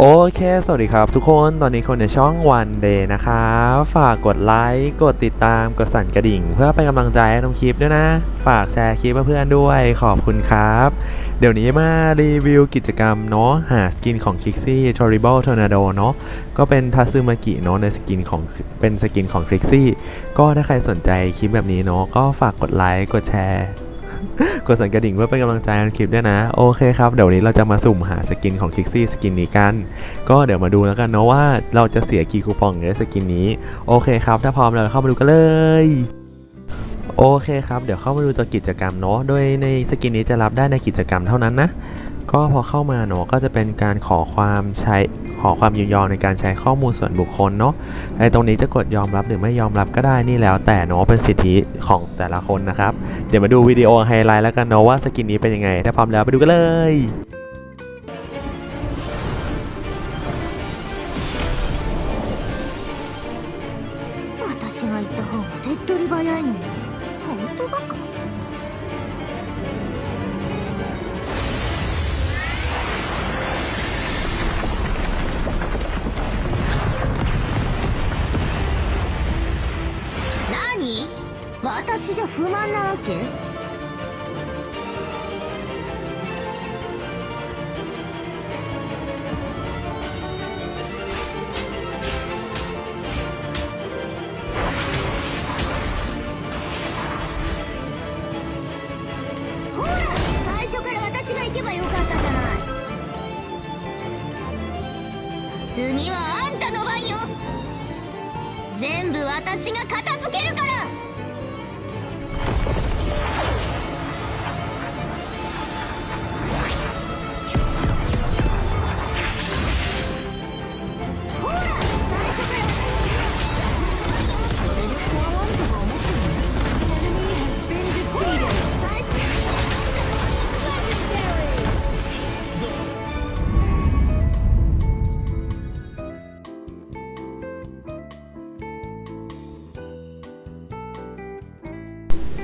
โอเค สวัสดีครับทุกคน ตอนนี้คนในช่อง One Day นะครับฝากกดไลค์ กดติดตาม กดสั่นกระดิ่ง เพื่อเป็นกำลังใจให้น้องคลิปด้วยนะ ฝากแชร์คลิปเพื่อนๆด้วย ขอบคุณครับ เดี๋ยวนี้มารีวิวกิจกรรมเนาะ หาสกินของ Trixie Terrible Tornado เนาะ ก็เป็นทัซึมากิเนาะในสกินของ เป็นสกินของ Trixie ก็ถ้าใครสนใจคลิปแบบนี้เนาะ ก็ฝากกดไลค์ กดแชร์ กดสั่นกระดิ่งเพื่อเป็นกำลังใจในคลิปด้วยนะ โอเคครับ เดี๋ยวนี้เราจะมาสุ่มหาสกินของคิกซี่สกินนี้กัน ก็เดี๋ยวมาดูแล้วกันเนาะว่าเราจะเสียกี่คูปองในสกินนี้ โอเคครับ ถ้าพร้อมแล้วเข้ามาดูกันเลย โอเคครับ เดี๋ยวเข้ามาดูตัวกิจกรรมเนาะ โดยในสกินนี้จะรับได้ในกิจกรรมเท่านั้นนะ ก็พอเข้ามาเนาะก็จะเป็นการขอความใช้ขอความยินยอมในการใช้ข้อมูลส่วนบุคคลเนาะไอ้ตรงนี้จะกดยอมรับหรือไม่ยอมรับก็ได้นี่แล้ว แต่เนาะเป็นสิทธิของแต่ละคนนะครับ เดี๋ยวมาดูวิดีโอไฮไลท์แล้วกันเนาะว่าสกินนี้เป็นยังไง ถ้าพร้อมแล้วไปดูกันเลย 私じゃ不満なわけ？ほら最初から私が行けばよかったじゃない。次はあんたの番よ。全部私が片付けるから。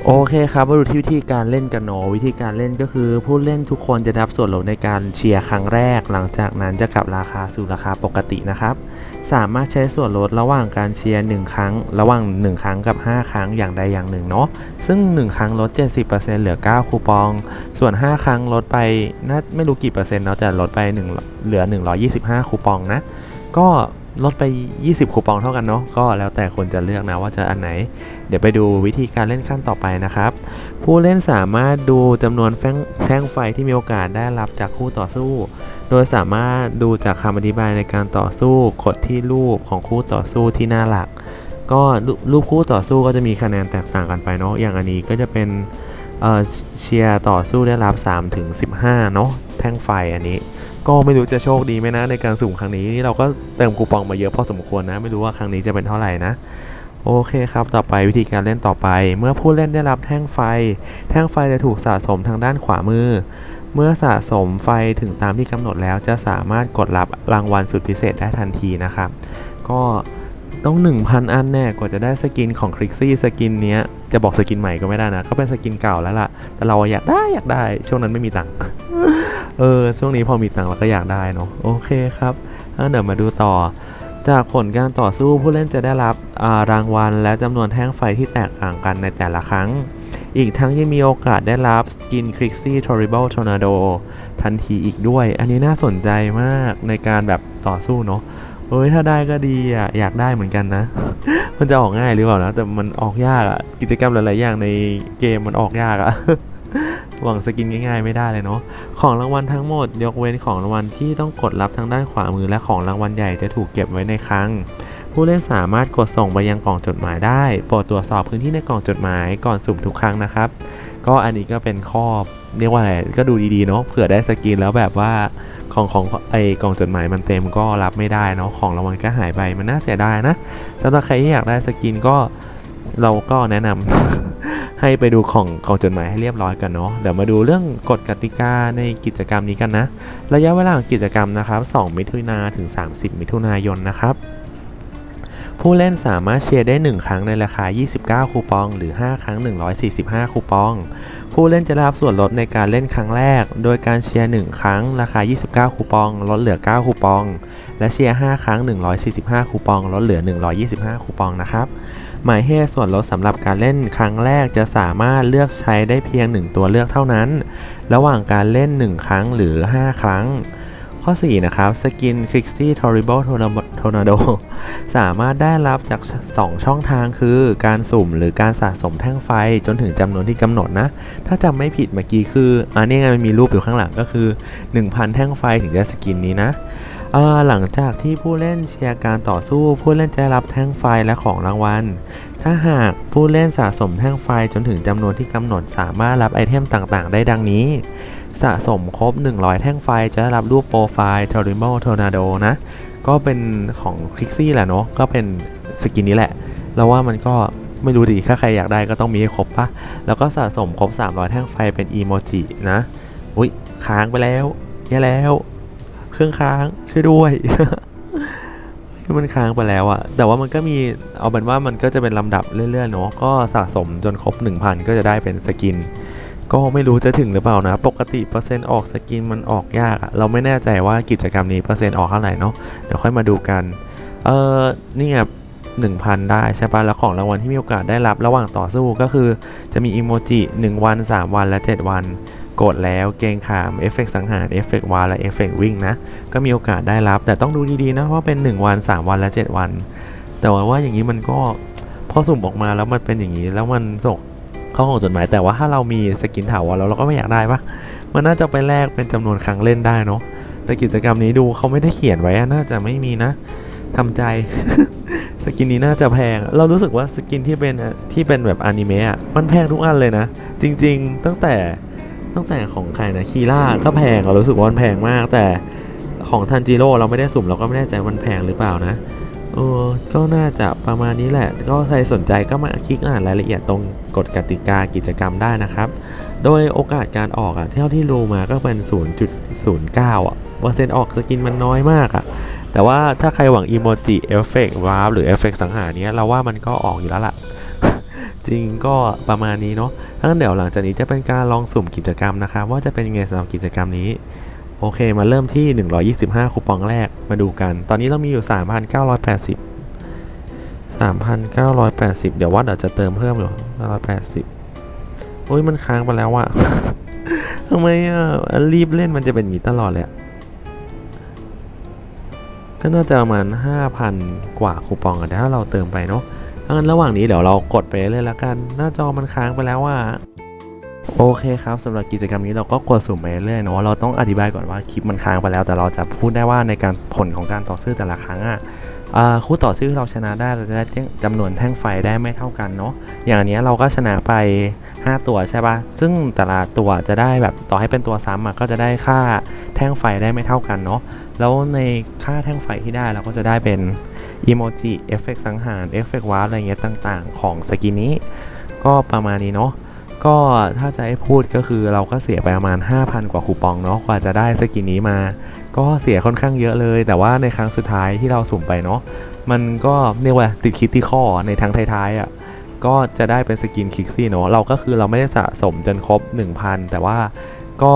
โอเคครับมาดูที่วิธีการเล่นกันเนาะวิธีการเล่นก็คือผู้เล่นทุกคนจะรับส่วนลดในการเชียร์ครั้งแรก หลังจากนั้นจะกลับราคาสู่ราคาปกตินะครับ สามารถใช้ส่วนลดระหว่างการเชียร์1ครั้ง ระหว่าง 1 ครั้งกับ 5 ครั้งอย่างใดอย่างหนึ่งเนาะซึ่ง 1 ครั้งลด 70%เหลือ 9 คูปอง ส่วน 5 ครั้งลดไปน่าไม่รู้กี่เปอร์เซ็นต์เนาะแต่ลดไป1เหลือ 125 คูปองนะก็ ลดไป 20 คูปองเท่ากันเนาะก็แล้วแต่คนจะเลือกนะว่าจะอันไหน เดี๋ยวไปดูวิธีการเล่นขั้นต่อไปนะครับ ผู้เล่นสามารถดูจำนวนแท่งไฟที่มีโอกาสได้รับจากคู่ต่อสู้ โดยสามารถดูจากคำอธิบายในการต่อสู้กดที่รูปของคู่ต่อสู้ที่หน้าหลัก ก็รูปคู่ต่อสู้ก็จะมีคะแนนแตกต่างกันไปเนาะอย่างอันนี้ก็จะเป็นเเชียร์ต่อสู้ได้รับ3ถึง15เนาะแท่งไฟอันนี้ ก็ไม่รู้จะโชคดีไหมนะในการสุ่มครั้งนี้นี่เราก็เติมคูปองมาเยอะพอสมควรนะ ไม่รู้ว่าครั้งนี้จะเป็นเท่าไหร่นะ โอเคครับ ต่อไปวิธีการเล่นต่อไป เมื่อผู้เล่นได้รับแท่งไฟ แท่งไฟจะถูกสะสมทางด้านขวามือ เมื่อสะสมไฟถึงตามที่กำหนดแล้วจะสามารถกดรับรางวัลสุดพิเศษได้ทันทีนะครับ ก็ ต้อง 1,000 อันแน่กว่าจะได้สกินของคลิกซี่สกินเนี้ยจะบอกสกินใหม่ก็ไม่ได้นะเขาเป็นสกินเก่าแล้วล่ะ แต่เราอยากได้อยากได้ ช่วงนั้นไม่มีตังค์เออช่วงนี้พอมีตังค์เราก็อยากได้เนาะโอเคครับงั้นเดี๋ยวมาดูต่อ จากผลการต่อสู้ผู้เล่นจะได้รับารางวัล และจำนวนแท่งไฟที่แตกต่างกันในแต่ละครั้ง อีกทั้งยังมีโอกาสได้รับสกิน Crixie Terrible Tornado ทันทีอีกด้วย อันนี้น่าสนใจมากในการแบบต่อสู้เนาะ เอ้ยถ้าได้ก็ดีอะอยากได้เหมือนกันนะ มันจะออกง่ายหรือเปล่านะแต่มันออกยากอะกิจกรรมหลายๆอย่างในเกมมันออกยากอะหวังสกินง่ายๆไม่ได้เลยเนาะ ของรางวัลทั้งหมด ยกเว้นของรางวัลที่ต้องกดรับทางด้านขวามือและของรางวัลใหญ่จะถูกเก็บไว้ในคลัง ผู้เล่นสามารถกดส่งไปยังกล่องจดหมายได้ โปรดตรวจสอบพื้นที่ในกล่องจดหมายก่อนสุ่มทุกครั้งนะครับ ก็อันนี้ก็เป็นข้อเรียกว่าอะไรก็ดูดีๆเนาะเผื่อได้สกินแล้วแบบว่า ของของไอกล่องจดหมายมันเต็มก็รับไม่ได้เนาะของรางวัลก็หายไปมันน่าเสียดายนะสำหรับใครที่อยากได้สกินก็เราก็แนะนำให้ไปดูของของจดหมายให้เรียบร้อยกันเนาะเดี๋ยวมาดูเรื่องกฎกติกาในกิจกรรมนี้กันนะ ระยะเวลาของกิจกรรมนะครับ 2 มิถุนาถึง 30 มิถุนายนนะครับผู้เล่นสามารถเชียร์ได้ 1 ครั้งในราคา 29 คูปอง หรือ 5 ครั้ง 145 คูปอง ผู้เล่นจะได้รับส่วนลดในการเล่นครั้งแรก โดยการเชียร์ 1 ครั้ง ราคา 29 คูปอง ลดเหลือ 9 คูปอง และเชียร์ 5 ครั้ง 145 คูปอง ลดเหลือ 125 คูปองนะครับ หมายเหตุส่วนลดสำหรับการเล่นครั้งแรกจะสามารถเลือกใช้ได้เพียง 1 ตัวเลือกเท่านั้น ระหว่างการเล่น 1 ครั้งหรือ 5 ครั้ง ข้อ 4 นะครับ สกิน c r i x i e Torrible Tornado สามารถได้รับจาก 2 ช่องทางคือการสุ่มหรือการสะสมแท่งไฟจนถึงจำนวนที่กำหนดนะ ถ้าจำไม่ผิดเมื่อกี้คืออันนี้ไงมันมีรูปอยู่ข้างหลังก็คือ 1,000 แท่งไฟถึงจะสกินนี้นะหลังจากที่ผู้เล่นเชียร์การต่อสู้ผู้เล่นจะรับแท่งไฟและของรางวัล ถ้าหากผู้เล่นสะสมแท่งไฟจนถึงจำนวนที่กำหนดสามารถรับไอเทมต่างๆ ได้ดังนี้ สะสมครบ 100 แท่งไฟจะได้รับรูปโปรไฟล์ Terrible Tornado นะ ก็เป็นของคลิกซี่แหละเนาะก็เป็นสกินนี้แหละเราว่ามันก็ไม่รู้ดิถ้าใครอยากได้ก็ต้องมีให้ครบปะแล้วก็สะสมครบ 300 แท่งไฟเป็นอีโมจินะ อุ้ยค้างไปแล้วแย่แล้ว เครื่องค้างช่วยด้วยมันค้างไปแล้วอะแต่ว่ามันก็มีเอาเป็นว่ามันก็จะเป็นลำดับเรื่อยๆเนาะก็สะสมจนครบ 1,000 ก็จะได้เป็นสกิน ก็ไม่รู้จะถึงหรือเปล่านะ ปกติเปอร์เซ็นต์ออกสกินมันออกยากเราไม่แน่ใจว่ากิจกรรมนี้เปอร์เซ็นต์ออกเท่าไหร่เนาะเดี๋ยวค่อยมาดูกัน เออนี่ไงหนึ่งพันได้ใช่ปะแล้วของรางวัลที่มีโอกาสได้รับระหว่างต่อสู้ก็คือจะมีอิโมจิ 1 วัน 3 วันและ 7 วัน กดแล้วเกงขามเอฟเฟกสังหารเอฟเฟกวาและเอฟเฟกวิ่งนะ ก็มีโอกาสได้รับ แต่ต้องดูดีๆนะว่าเป็น 1 วัน 3 วันและ 7 วัน แต่ว่าว่าอย่างนี้มันก็พอสุ่มออกมาแล้วมันเป็นอย่างนี้แล้วมันส่ง เข้าของจดหมายแต่ว่าถ้าเรามีสกินถาวรแล้วเราก็ไม่อยากได้ปะมันน่าจะไปแลกเป็นจำนวนครั้งเล่นได้เนาะแต่กิจกรรมนี้ดูเขาไม่ได้เขียนไว้อะน่าจะไม่มีนะทำใจ สกินนี้น่าจะแพง เรารู้สึกว่าสกินที่เป็นที่เป็นแบบอนิเมะอะมันแพงทุกอันเลยนะ จริง ๆ ตั้งแต่ตั้งแต่ของใครนะคีร่าก็แพงเรารู้สึกว่ามันแพงมาก แต่ของทันจิโร่เราไม่ได้สุ่มเราก็ไม่แน่ใจว่ามันแพงหรือเปล่านะ เออก็น่าจะประมาณนี้แหละ ก็ใครสนใจก็มาคลิกอ่านรายละเอียดตรงกฎกติกากิจกรรมได้นะครับ โดยโอกาสการออกอะเท่าที่รู้มาก็เป็น 0.09อะเปอร์เซ็นต์ออกสกินมันน้อยมากอะแต่ว่าถ้าใครหวังอีโมจิเอฟเฟกต์วาร์ปหรือเอฟเฟกต์สังหารเนี้ยเราว่ามันก็ออกอยู่แล้วล่ะ จริงก็ประมาณนี้เนาะทั้งเดี๋ยวหลังจากนี้จะเป็นการลองสุ่มกิจกรรมนะครับว่าจะเป็นยังไงสำหรับกิจกรรมนี้ โอเค มาเริ่มที่ 125 คูปองแรกมาดูกัน ตอนนี้เรามีอยู่ 3,980 3,980 เดี๋ยวว่าเดี๋ยวจะเติมเพิ่มหรอ980โอ้ยมันค้างไปแล้วอะทำไมอะรีบเล่นมันจะเป็นอย่างนี้ตลอดเลยก็น่าจะประมาณ 5,000 กว่าคูปองอะถ้าเราเติมไปเนาะงั้นระหว่างนี้เดี๋ยวเรากดไปเลยแล้วกัน หน้าจอมันค้างไปแล้วว่า โอเคครับสำหรับกิจกรรมนี้เราก็กดสุ่มไปเรื่อยๆเนาะเราต้องอธิบายก่อนว่าคลิปมันค้างไปแล้ว แต่เราจะพูดได้ว่าในการผลของการต่อสู้แต่ละครั้งอะคู่ต่อสู้ที่เราชนะได้เราจะได้จำนวนแท่งไฟได้ไม่เท่ากันเนาะอย่างอันนี้เราก็ชนะไป 5 ตัวใช่ปะซึ่งแต่ละตัวจะได้แบบต่อให้เป็นตัวซ้ำอะก็จะได้ค่าแท่งไฟได้ไม่เท่ากันเนาะแล้วในค่าแท่งไฟที่ได้เราก็จะได้เป็นอีโมจิเอฟเฟกสังหารเอฟเฟกวาร์อะไรเงี้ยต่าง ๆ ของสกินนี้ก็ประมาณนี้เนาะ ก็ถ้าจะให้พูดก็คือเราก็เสียไปประมาณ 5,000 กว่าคูปองเนาะกว่าจะได้สกินนี้มา ก็เสียค่อนข้างเยอะเลย แต่ว่าในครั้งสุดท้ายที่เราสุ่มไปเนาะมันก็เรียกว่าติดคิดที่ข้อในทางท้ายๆอะ่ะก็จะได้เป็นสกินคิกซี่เนาะเราก็คือเราไม่ได้สะสมจนครบ 1,000 แต่ว่าก็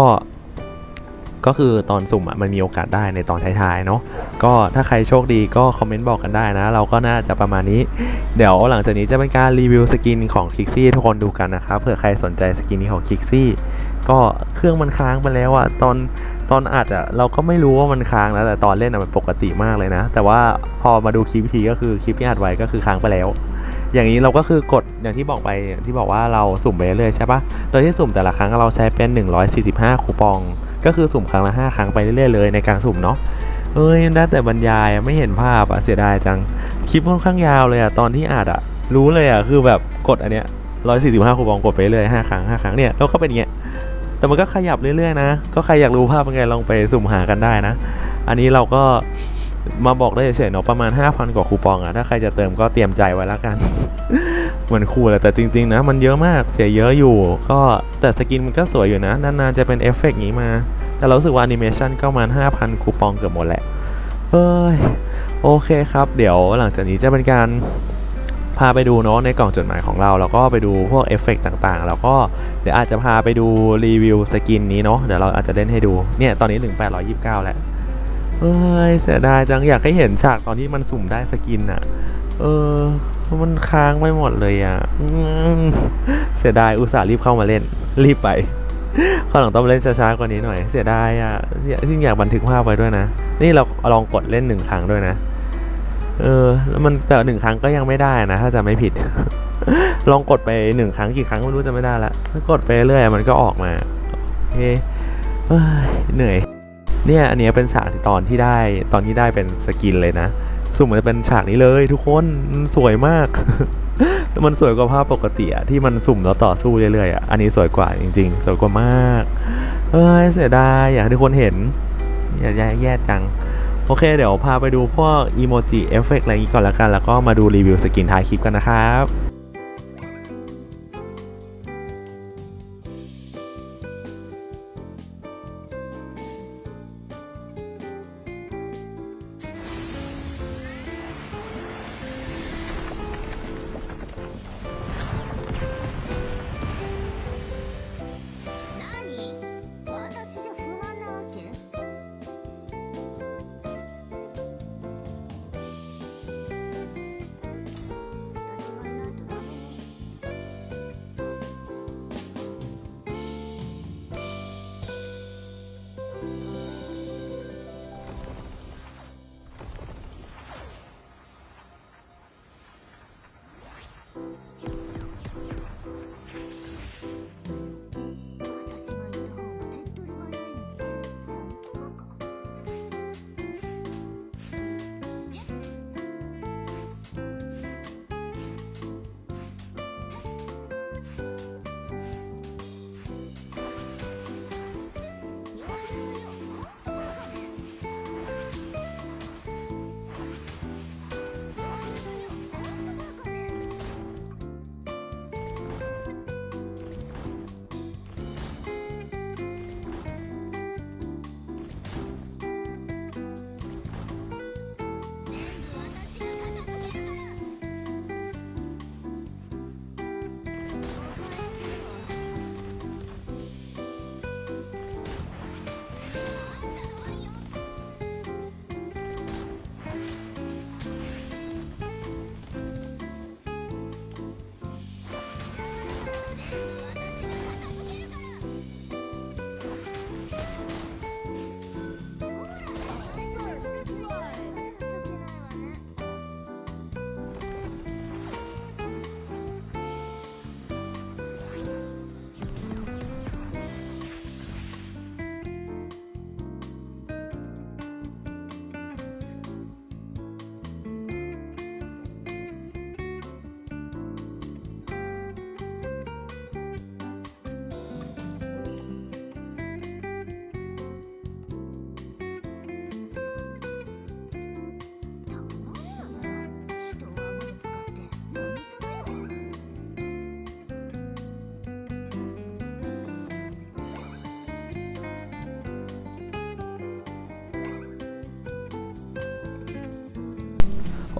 ก็คือตอนสุ่มอะมันมีโอกาสได้ในตอนท้ายๆเนาะก็ถ้าใครโชคดีก็คอมเมนต์บอกกันได้นะ เราก็น่าจะประมาณนี้ เดี๋ยวหลังจากนี้จะเป็นการรีวิวสกินของคิกซี่ทุกคนดูกันนะครับเผื่อใครสนใจสกินนี้ของคิกซี่ก็เครื่องมันค้างไปแล้วอะตอนตอนอัดอะเราก็ไม่รู้ว่ามันค้างนะแต่ตอนเล่นอะมันปกติมากเลยนะ แต่ว่าพอมาดูคลิปทีก็คือคลิปที่อัดไว้ก็คือค้างไปแล้ว อย่างนี้เราก็คือกดอย่างที่บอกไปที่บอกว่าเราสุ่มไปเรื่อยใช่ปะโดยที่สุ่มแต่ละครั้งเราใช้เป็น 145 คูปอง ก็คือสุ่มครั้งละ5ครั้งไปเรื่อยๆเลยในการสุ่มเนาะเอ้ยได้แต่บรรยายไม่เห็นภาพอะเสียดายจังคลิปค่อนข้างยาวเลยอะตอนที่อัดอะรู้เลยอะคือแบบกดอันเนี้ยร้อยสี่สิบห้าคูปองกดไปเรื่อยห้าครั้งห้าครั้งเนี่ยแล้วก็เป็นอย่างเงี้ยแต่มันก็ขยับเรื่อยๆนะ ก็ใครอยากรู้ภาพเป็นไงลองไปสุ่มหากันได้นะ อันนี้เราก็มาบอกได้เฉยๆเนาะประมาณ 5,000 กว่าคูปองอะถ้าใครจะเติมก็เตรียมใจไว้แล้วกัน เหมือนคูแหละแต่จริง ๆ นะ มันเยอะมากเสียเยอะอยู่ ก็แต่สกินมันก็สวยอยู่นะนานๆจะเป็นเอฟเฟกต์นี้มา แต่เรารู้สึกว่าแอนิเมชันก็ประมาณ5,000 คูปองเกือบหมดแหละเฮ้ยโอเคครับ เดี๋ยวหลังจากนี้จะเป็นการพาไปดูเนาะในกล่องจดหมายของเรา แล้วก็ไปดูพวกเอฟเฟกต์ต่างๆ แล้วก็เดี๋ยวอาจจะพาไปดูรีวิวสกินนี้เนาะเดี๋ยวเราอาจจะเล่นให้ดูเนี่ยตอนนี้ถึง829 แล้วเฮ้ยเสียดายจังอยากให้เห็นฉากตอนที่มันสุ่มได้สกินอะเออ มันค้างไปหมดเลยอะเสียดายอุตส่าห์รีบเข้ามาเล่น รีบไป ข้างหลังต้องเล่นช้าๆกว่านี้หน่อย เสียดายอะจริงอยากบันทึกภาพไว้ด้วยนะ นี่เราลองกดเล่นหนึ่งครั้งด้วยนะ เออ แล้วมันแต่หนึ่งครั้งก็ยังไม่ได้นะ ถ้าจะไม่ผิด ลองกดไปหนึ่งครั้งกี่ครั้งไม่รู้จะไม่ได้ละถ้ากดไปเรื่อยมันก็ออกมาโอเคเอ้ยเหนื่อย เนี่ยอันนี้เป็นฉากตอนที่ได้ตอนที่ได้เป็นสกินเลยนะสุ่มมันจะเป็นฉากนี้เลยทุกคนสวยมาก มันสวยกว่าภาพปกติอะที่มันสุ่มแล้วต่อสู้เรื่อยๆอะอันนี้สวยกว่าจริง ๆ สวยกว่ามากเอ้ยเสียดายอยากให้ทุกคนเห็นอย่าแย่แย่จัง โอเค เดี๋ยวพาไปดูพวกอีโมจิเอฟเฟกอะไรนี้ก่อนละกัน แล้วก็มาดูรีวิวสกินท้ายคลิปกันนะครับ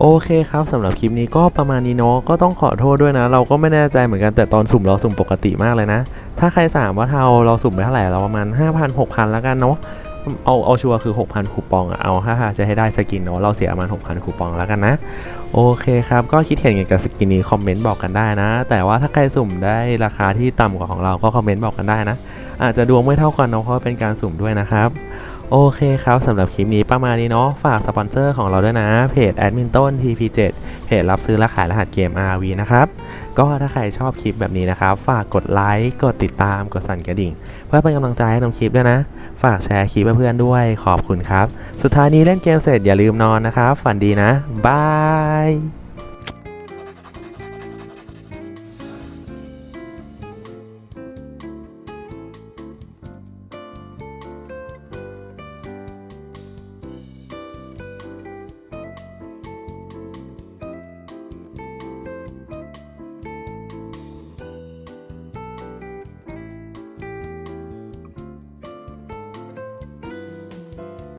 โอเคครับสำหรับคลิปนี้ก็ประมาณนี้เนาะก็ต้องขอโทษด้วยนะ เราก็ไม่แน่ใจเหมือนกันแต่ตอนสุ่มเราสุ่มปกติมากเลยนะ ถ้าใครสามว่าเทาเราสุ่มไปเท่าไหร่เราประมาณ 5,000 6,000 แล้วกันเนาะเอาเอาชัวร์คือ 6,000 คูปองอะเอาถ้าจะให้ได้สกินเนาะเราเสียประมาณ 6,000 คูปองแล้วกันนะ โอเคครับ ก็คิดเห็นเกี่ยวกับสกินนี้คอมเมนต์บอกกันได้นะ แต่ว่าถ้าใครสุ่มได้ราคาที่ต่ำกว่าของเราก็คอมเมนต์บอกกันได้นะ อาจจะดวงไม่เท่ากันเนาะเพราะเป็นการสุ่มด้วยนะครับ โอเคครับสำหรับคลิปนี้ประมาณนี้เนาะฝากสปอนเซอร์ของเราด้วยนะ เพจแอดมินต้น TP7 เพจรับซื้อและขายรหัสเกม RV นะครับ ก็ถ้าใครชอบคลิปแบบนี้นะครับ ฝากกดไลค์ กดติดตาม กดสั่นกระดิ่ง เพื่อเป็นกำลังใจให้ทำคลิปด้วยนะ ฝากแชร์คลิปเพื่อนด้วยขอบคุณครับ สุดท้ายนี้เล่นเกมเสร็จอย่าลืมนอนนะครับ ฝันดีนะบาย